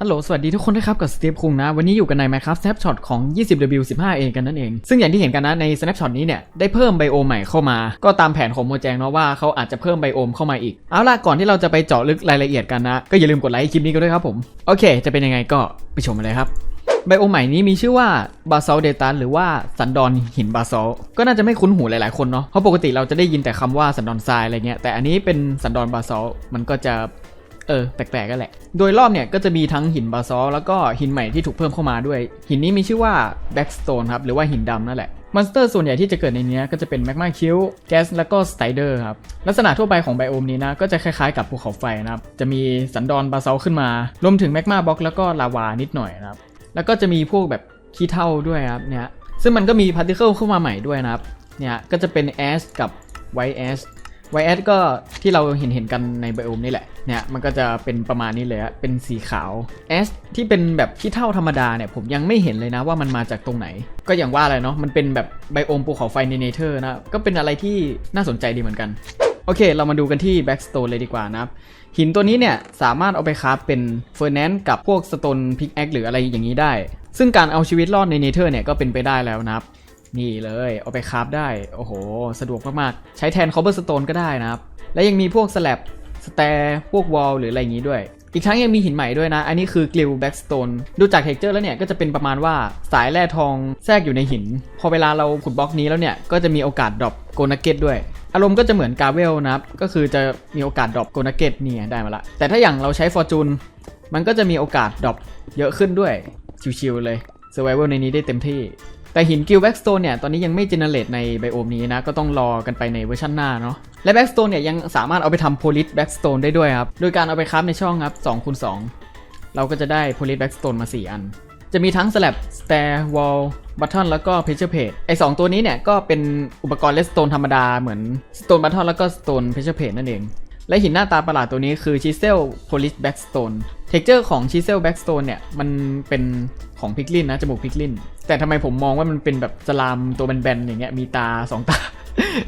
ฮัลโหล สวัสดีทุกคนด้วยครับ กับสตีฟคุงนะ วันนี้อยู่กันใน Minecraft Snapshot ของ 20W15A กันนั่นเอง ซึ่งอย่างที่เห็นกันนะ ใน Snapshot นี้เนี่ย ได้เพิ่มไบโอมใหม่เข้ามา ก็ตามแผนของโมแจงเนาะว่าเขาอาจจะเพิ่มไบโอมเข้ามาอีก เอาล่ะ ก่อนที่เราจะไปเจาะลึกรายละเอียดกันนะ ก็อย่าลืมกดไลค์คลิปนี้กันด้วยครับผม โอเค จะเป็นยังไงก็ไปชมกันเลยครับไบโอมใหม่นี้มีชื่อว่าบาซ l ลเดตัสหรือว่าสันดอนหินบาซ l ก็น่าจะไม่คุ้นหูหลายๆคนเนาะเพราะปกติเราจะได้ยินแต่คำว่าสันดอนทรายอะไรเงี้ยแต่อันนี้เป็นสันดอนบาซ l มันก็จะ เออแปลกๆกันแหละ โดยรอบเนี่ยก็จะมีทั้งหินบาซอลแล้วก็หินใหม่ที่ถูกเพิ่มเข้ามาด้วย หินนี้มีชื่อว่าแบ็กสโตนครับหรือว่าหินดำนั่นแหละมอนสเตอร์ส่วนใหญ่ที่จะเกิดในนี้ก็จะเป็นแมกมาคิวแก๊สแล้วก็สไตเดอร์ครับ ลักษณะทั่วไปของไบโอมนี้นะ ก็จะคล้ายๆกับภูเขาไฟนะครับ จะมีสันดอนบาซอลขึ้นมา รวมถึงแมกมาบล็อกแล้วก็ลาวานิดหน่อยนะครับ แล้วก็จะมีพวกแบบขี้เถ้าด้วยครับเนี่ยซึ่งมันก็มีพาร์ติเคิลเข้ามาใหม่ด้วยนะครับเนี่ยก็จะเป็นแอชกับไวแอช ไวแอดก็ที่เราเห็นเห็นกันในไบโอมนี่แหละเนี่ยมันก็จะเป็นประมาณนี้เลยอะเป็นสีขาวแอสที่เป็นแบบขี้เท่าธรรมดาเนี่ยผมยังไม่เห็นเลยนะว่ามันมาจากตรงไหน ก็อย่างว่าอะไรเนาะมันเป็นแบบไบโอมภูเขาไฟในเนเธอร์นะก็เป็นอะไรที่น่าสนใจดีเหมือนกันโอเค เรามาดูกันที่แบ็กสโตนเลยดีกว่านะครับ หินตัวนี้เนี่ยสามารถเอาไปคราฟเป็นเฟอร์แนนกับพวกสโตนพิกแอคหรืออะไรอย่างนี้ได้ ซึ่งการเอาชีวิตรอดในเนเธอร์เนี่ยก็เป็นไปได้แล้วนะครับ นี่เลยเอาไปคราฟได้ โอ้โห สะดวกมากๆ ใช้แทนคอเบอร์สโตนก็ได้นะครับ และยังมีพวกสแลบสแตร์พวกวอลหรืออะไรอย่างนี้ด้วย อีกทั้งยังมีหินใหม่ด้วยนะ อันนี้คือกลิวแบ็กสโตนดูจากเทคเจอร์แล้วเนี่ยก็จะเป็นประมาณว่าสายแร่ทองแทรกอยู่ในหิน พอเวลาเราขุดบล็อกนี้แล้วเนี่ยก็จะมีโอกาสดรอปโกนักเก็ตด้วย อารมณ์ก็จะเหมือนกาเวลนะครับ ก็คือจะมีโอกาสดรอปโกนักเก็ตนี่ไงได้มาละ แต่ถ้าอย่างเราใช้ฟอร์จูนมันก็จะมีโอกาสดรอปเยอะขึ้นด้วยชิวๆเลยเซอร์ไวเวลในนี้ได้เต็มที่ แต่หินกิลแบ็กสโตนเนี่ย ตอนนี้ยังไม่เจเนเรตในไบโอมนี้นะ ก็ต้องรอกันไปในเวอร์ชันหน้าเนาะ และแบ็กสโตนเนี่ยยังสามารถเอาไปทำโพลิสแบ็กสโตนได้ด้วยครับ โดยการเอาไปคราฟในช่องครับ2คูณ2เราก็จะได้โพลิสแบ็กสโตนมา 4 อัน จะมีทั้งสลับสแตอร์วอลบัตทอนแล้วก็เพชเชอร์เพจไอสองตัวนี้เนี่ยก็เป็นอุปกรณ์เลสโตนธรรมดาเหมือนสโตนบัตทอนแล้วก็สโตนเพชเชอร์เพจนั่นเอง และหินหน้าตาประหลาดตัวนี้คือชิเซลโพลิสแบ็กสโตนเท็กเจอร์ของชิเซลแบ็กสโตนเนี่ย มันเป็นของพิกลินนะ จมูกพิกลิน แต่ทำไมผมมองว่ามันเป็นแบบสลามตัวแบนๆอย่างเงี้ยมีตา 2 ตา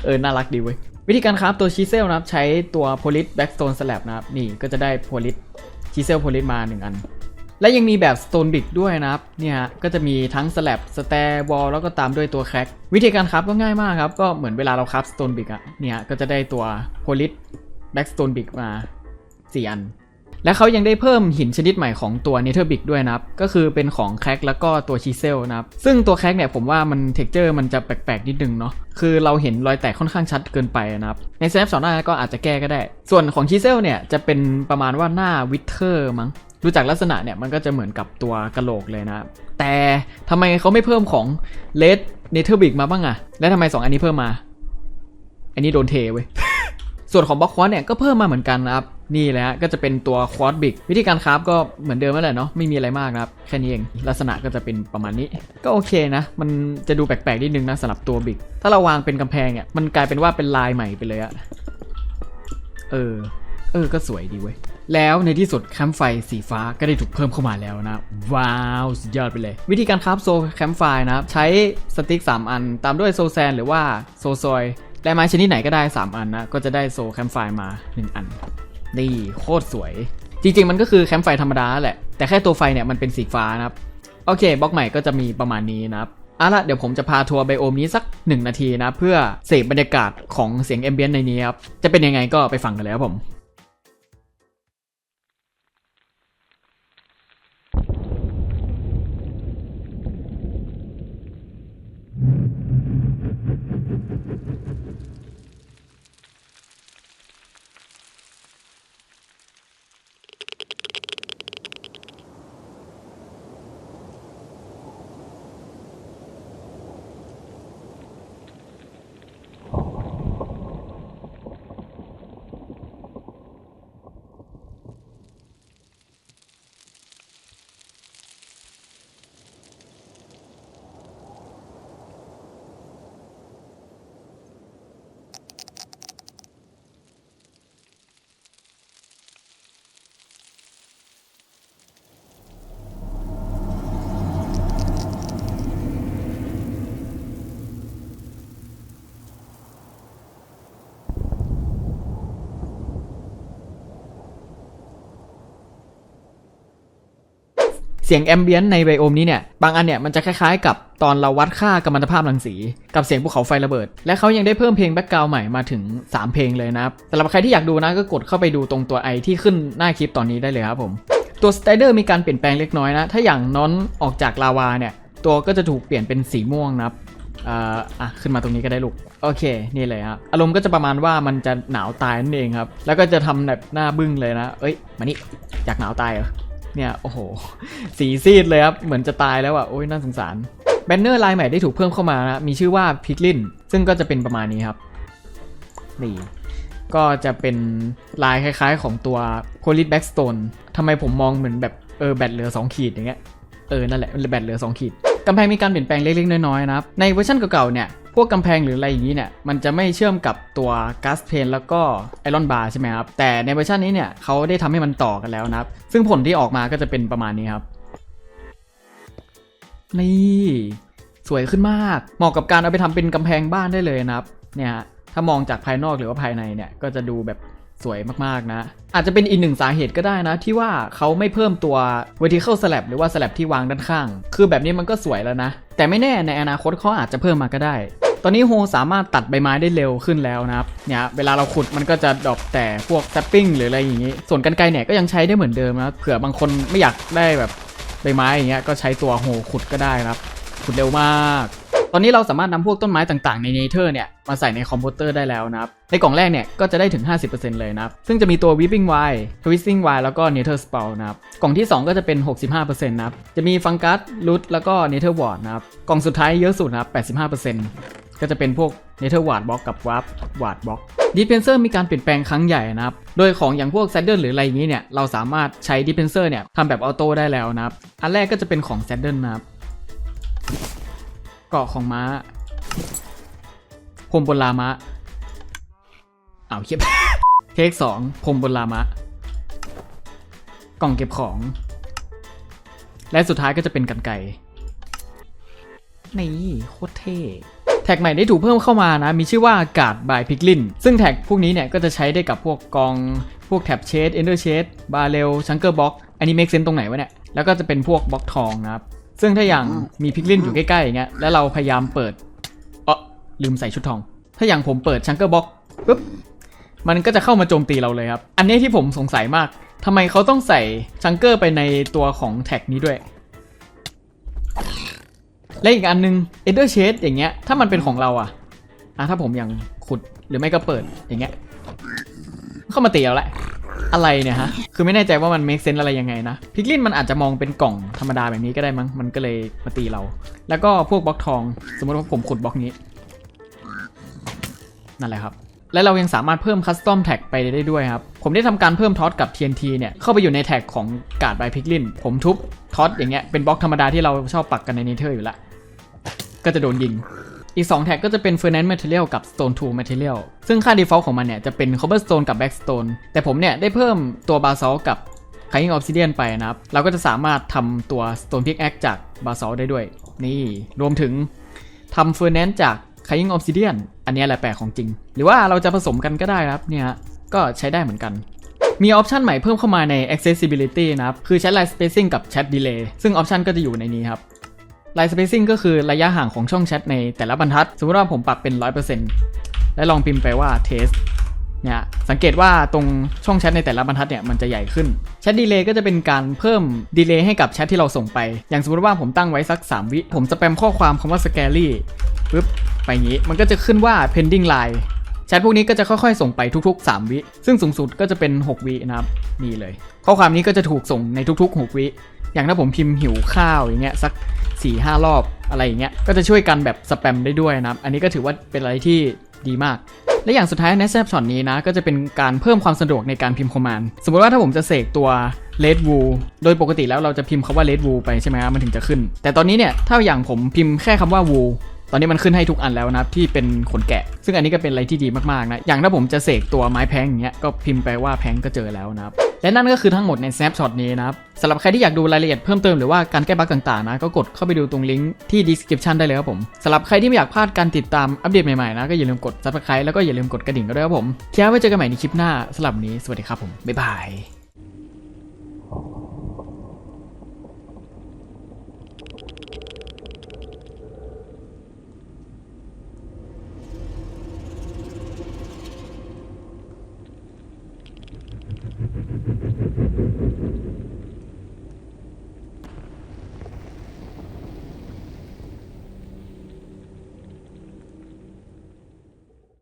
เออ น่ารักดีเว้ย วิธีการคราฟตัวชิเซลนะครับ ใช้ตัวโพลิสแบ็กสโตนสลับนะครับ นี่ก็จะได้โพลิสชิเซลโพลิสมา 1 อัน และยังมีแบบสโตนบิกด้วยนะครับเนี่ยฮะก็จะมีทั้งสลับสแตร์วอลแล้วก็ตามด้วยตัวแคร็กวิธีการคราฟก็ง่ายมากครับก็เหมือนเวลาเราคราฟสโตนบิกอะเนี่ยก็จะได้ตัวโพลิส แบ็กสโตนบิกมา4อัน และเขายังได้เพิ่มหินชนิดใหม่ของตัวเนเธอร์บิกด้วยนะครับ ก็คือเป็นของแคร็กแล้วก็ตัวชีเซลนะครับ ซึ่งตัวแคร็กเนี่ยผมว่ามันเท็กเจอร์มันจะแปลกๆนิดนึงเนาะ คือเราเห็นรอยแตกค่อนข้างชัดเกินไปนะครับ ในแซฟสองหน้าก็อาจจะแก้ก็ได้ ส่วนของชีเซลเนี่ยจะเป็นประมาณว่าหน้าวิเทอร์มั้งดูจากลักษณะเนี่ยมันก็จะเหมือนกับตัวกระโหลกเลยนะ แต่ทำไมเขาไม่เพิ่มของเลดเนเธอร์บิกมาบ้างอะและทำไมสองอันนี้เพิ่มมา อันนี้โดนเทเว้ย ส่วนของบล็อกควอตเนี่ยก็เพิ่มมาเหมือนกันนะครับ นี่แหละก็จะเป็นตัวควอตบิกวิธีการคราฟก็เหมือนเดิมนั่นแหละเนาะไม่มีอะไรมากครับ แค่นี้เองลักษณะก็จะเป็นประมาณนี้ ก็โอเคนะ มันจะดูแปลกๆนิดนึงนะสำหรับตัวบิกถ้าเราวางเป็นกำแพงเนี่ยมันกลายเป็นว่าเป็นลายใหม่ไปเลยอะเออเออก็สวยดีเว้ยแล้วในที่สุดแคมป์ไฟสีฟ้าก็ได้ถูกเพิ่มเข้ามาแล้วนะ ว้าวสุดยอดไปเลย วิธีการคราฟโซแคมป์ไฟนะครับ ใช้สติ๊ก 3 อัน ตามด้วยโซแซนหรือว่าโซซอย ได้ไม้ชนิดไหนก็ได้ 3 อันนะ ก็จะได้โซแคมไฟมา 1 อัน นี่โคตรสวย จริง ๆ มันก็คือแคมไฟธรรมดาแหละ แต่แค่ตัวไฟเนี่ยมันเป็นสีฟ้านะครับ โอเคบล็อกใหม่ก็จะมีประมาณนี้นะครับเอาละเดี๋ยวผมจะพาทัวร์ไบโอมนี้สัก 1 นาทีนะ เพื่อเสพบรรยากาศของเสียงแอมเบียนในนี้ครับ จะเป็นยังไงก็ไปฟังกันเลยครับผม เสียงแอมเบียนในไบโอมนี้เนี่ย บางอันเนี่ยมันจะคล้ายๆ กับตอนเราวัดค่ากัมมันตภาพรังสี กับเสียงภูเขาไฟระเบิด และเขายังได้เพิ่มเพลงแบ็กกราวด์ใหม่มาถึง 3 เพลงเลยนะครับสำหรับใครที่อยากดูนะก็กดเข้าไปดูตรงตัวไอที่ขึ้นหน้าคลิปตอนนี้ได้เลยครับผม ตัวสไตเดอร์มีการเปลี่ยนแปลงเล็กน้อยนะ ถ้าอย่างน้อนออกจากลาวาเนี่ย ตัวก็จะถูกเปลี่ยนเป็นสีม่วงนะครับอ่าอะขึ้นมาตรงนี้ก็ได้ลูก โอเค นี่เลยครับอารมณ์ก็จะประมาณว่ามันจะหนาวตายนั่นเองครับ แล้วก็จะทำแบบหน้าบึ้งเลยนะ เอ้ย มานี่อยากหนาวตายเหรอ เนี่ยโอ้โห สีซีดเลยครับ เหมือนจะตายแล้วอะโอ้ยน่าสงสาร แบนเนอร์ลายใหม่ได้ถูกเพิ่มเข้ามานะมีชื่อว่าพิกลินซึ่งก็จะเป็นประมาณนี้ครับ นี่ก็จะเป็นลายคล้ายๆ ของตัวโพลิสแบ็กสโตนทำไมผมมองเหมือนแบบเออแบตเหลือ 2 ขีดอย่างเงี้ย เออ นั่นแหละแบตเหลือ 2 ขีด กำแพงมีการเปลี่ยนแปลงเล็กๆ น้อยๆนะครับ ในเวอร์ชันเก่าๆเนี่ยพวกกำแพงหรืออะไรอย่างนี้เนี่ยมันจะไม่เชื่อมกับตัวก๊าซเพนแล้วก็ไอรอนบาร์ใช่ไหมครับแต่ในเวอร์ชันนี้เนี่ยเขาได้ทำให้มันต่อกันแล้วนะครับ ซึ่งผลที่ออกมาก็จะเป็นประมาณนี้ครับ นี่สวยขึ้นมาก เหมาะกับการเอาไปทำเป็นกำแพงบ้านได้เลยนะครับเนี่ยฮะถ้ามองจากภายนอกหรือว่าภายในเนี่ยก็จะดูแบบ สวยมากๆนะ อาจจะเป็นอีกหนึ่งสาเหตุก็ได้นะ ที่ว่าเขาไม่เพิ่มตัว vertical slab หรือว่า slab ที่วางด้านข้าง คือแบบนี้มันก็สวยแล้วนะ แต่ไม่แน่ในอนาคตเขาอาจจะเพิ่มมาก็ได้ ตอนนี้โฮสามารถตัดใบไม้ได้เร็วขึ้นแล้วนะครับเนี่ยเวลาเราขุดมันก็จะดรอปแต่พวก tapping หรืออะไรอย่างนี้ ส่วนกันไกรเนี่ยก็ยังใช้ได้เหมือนเดิมนะเผื่อบางคนไม่อยากได้แบบใบไม้อย่างเงี้ยก็ใช้ตัวโฮขุดก็ได้ครับขุดเร็วมาก ตอนนี้เราสามารถนำพวกต้นไม้ต่างๆในเนเธอร์เนี่ยมาใส่ในคอมพิวเตอร์ได้แล้วนะครับ ในกล่องแรกเนี่ยก็จะได้ถึง 50%เลยนะครับ ซึ่งจะมีตัว Weeping Wine Twisting Wine แล้วก็ Nether Spout นะครับ กล่องที่ 2 ก็จะเป็น 65%นะครับ จะมีฟังกัสรูทแล้วก็ Nether Wart นะครับ กล่องสุดท้ายเยอะสุดนะครับ 85%ก็จะเป็นพวก Nether Wart Block กับ Warp Wart Block Dispenser มีการเปลี่ยนแปลงครั้งใหญ่นะครับ โดยของอย่างพวก Saddle หรืออะไรอย่างนี้เนี่ย เราสามารถใช้ Dispenser เนี่ยทำแบบออโต้ได้แล้วนะครับ อันแรกก็จะเป็นของ Saddle นะครับ เกาะของม้าพรมบนลามะอ้าวเฮียบเทคสองพรมบนลามะ กล่องเก็บของ และสุดท้ายก็จะเป็นกันไก่นี่โคตรเท่แท็กใหม่ได้ถูกเพิ่มเข้ามานะ มีชื่อว่า Guard by Piglin ซึ่งแท็กพวกนี้เนี่ย ก็จะใช้ได้กับพวกกอง พวกแท็บเชดเอนเดอร์เชดบาเรลชังเกอร์บ็อกอันนี้เมคเซนตรงไหนวะเนี่ย แล้วก็จะเป็นพวกบล็อกทองนะครับ ซึ่งถ้าอย่างมีพิกลินอยู่ใกล้ๆอย่างเงี้ยแล้วเราพยายามเปิดเออลืมใส่ชุดทอง ถ้าอย่างผมเปิดชังเกอร์บ็อกปุ๊บมันก็จะเข้ามาโจมตีเราเลยครับ อันนี้ที่ผมสงสัยมากทำไมเขาต้องใส่ชังเกอร์ไปในตัวของแท็กนี้ด้วย และอีกอันนึง Ender Shade อย่างเงี้ย ถ้ามันเป็นของเราอะอะถ้าผมอย่างขุดหรือไม่ก็เปิดอย่างเงี้ย เข้ามาตีเราแหละ อะไรเนี่ยฮะ คือไม่แน่ใจว่ามัน make sense อะไรยังไงนะ พิกลินมันอาจจะมองเป็นกล่องธรรมดาแบบนี้ก็ได้มั้ง มันก็เลยมาตีเรา แล้วก็พวกบล็อกทอง สมมติว่าผมขุดบล็อกนี้ นั่นแหละครับ และเรายังสามารถเพิ่มคัสตอมแท็กไปได้ด้วยครับ ผมได้ทำการเพิ่มท็อตกับ TNT เนี่ย เข้าไปอยู่ในแท็กของการ์ดบายพิกลิน ผมทุบท็อตอย่างเงี้ย เป็นบล็อกธรรมดาที่เราชอบปักกันในเนเธอร์อยู่ละ ก็จะโดนยิง อีก 2 แท็กก็จะเป็น Furnace Material กับ Stone Tool Material ซึ่งค่า default ของมันเนี่ยจะเป็น Cobblestone กับ Blackstone แต่ผมเนี่ยได้เพิ่มตัว Basalt กับ Cutting Obsidian ไปนะครับ เราก็จะสามารถทำตัว Stone Pickaxe จาก Basalt ได้ด้วย นี่รวมถึงทำ Furnace จาก Cutting Obsidian อันนี้แหละแปลกของจริง หรือว่าเราจะผสมกันก็ได้นะครับเนี่ยก็ใช้ได้เหมือนกันมีออปชันใหม่เพิ่มเข้ามาใน accessibility นะครับ คือ chat line spacing กับ chat delay ซึ่งออปชันก็จะอยู่ในนี้ครับ Line spacing ก็คือระยะห่างของช่องแชทในแต่ละบรรทัด สมมติว่าผมปรับเป็น 100%และลองพิมพ์ไปว่า test เนี่ยสังเกตว่าตรงช่องแชทในแต่ละบรรทัดเนี่ยมันจะใหญ่ขึ้นแชทดีเลย์ก็จะเป็นการเพิ่มดีเลย์ให้กับแชทที่เราส่งไป อย่างสมมติว่าผมตั้งไว้สัก 3 วิ ผมสแปมข้อความคำว่า scary ปึ๊บไปงี้ มันก็จะขึ้นว่า pending line แชทพวกนี้ก็จะค่อยๆ ส่งไปทุก ๆ 3 วิ ซึ่งสูงสุดก็จะเป็น 6 วินะครับนี่เลย ข้อความนี้ก็จะถูกส่งในทุก ๆ 6 วิ อย่างถ้าผมพิมพ์หิวข้าวอย่างเงี้ยสัก 4 5รอบอะไรอย่างเงี้ยก็จะช่วยกันแบบสแปมได้ด้วยนะครับ อันนี้ก็ถือว่าเป็นอะไรที่ดีมาก และอย่างสุดท้ายในแซปช็อตนี้นะ ก็จะเป็นการเพิ่มความสะดวกในการพิมพ์คอมมานด์สมมติว่าถ้าผมจะเสกตัว red w o o โดยปกติแล้วเราจะพิมพ์คำว่า red w o o ไปใช่ไหมครับมันถึงจะขึ้น แต่ตอนนี้เนี่ยถ้าอย่างผมพิมพ์แค่คำว่า w o o ตอนนี้มันขึ้นให้ทุกอันแล้วนะครับที่เป็นขนแกะ ซึ่งอันนี้ก็เป็นอะไรที่ดีมากๆนะอย่างถ้าผมจะเสกตัวไม้แพงอย่างเงี้ยก็พิมพ์ไปว่าแพงก็เจอแล้วนะครับและนั่นก็คือทั้งหมดใน snapshot นี้นะครับสำหรับใครที่อยากดูรายละเอียดเพิ่มเติมหรือว่าการแก้บั๊กต่างๆนะก็กดเข้าไปดูตรงลิงก์ที่ description ได้เลยครับผมสำหรับใครที่ไม่อยากพลาดการติดตามอัปเดตใหม่ๆนะก็อย่าลืมกด subscribe แล้วก็อย่าลืมกดกระดิ่งก็ด้วยครับผมเที่ยวไว้เจอกันใหม่ในคลิปหน้าสำหรับนนี้สวัสดีครับผมบ๊ายบาย